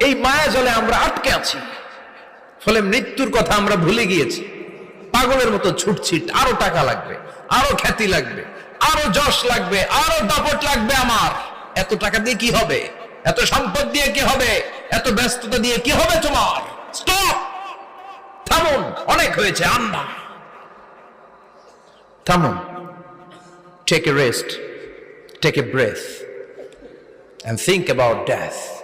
এই মায়া জলে আমরা আটকে আছি। ফলে মৃত্যুর কথা আমরা ভুলে গিয়েছি। পাগলের মতো ছুটছিট আরও টাকা লাগবে, আরও খ্যাতি লাগবে, আরও যশ লাগবে, আরও দাপট লাগবে আমার। এত টাকা দিয়ে কি হবে? এত সম্পদ দিয়ে কি হবে? এত ব্যস্ততা দিয়ে কি হবে তোমার? স্টপ থামুন, অনেক হয়েছে, আন্না। থামুন। Take a rest take a breath and think about death.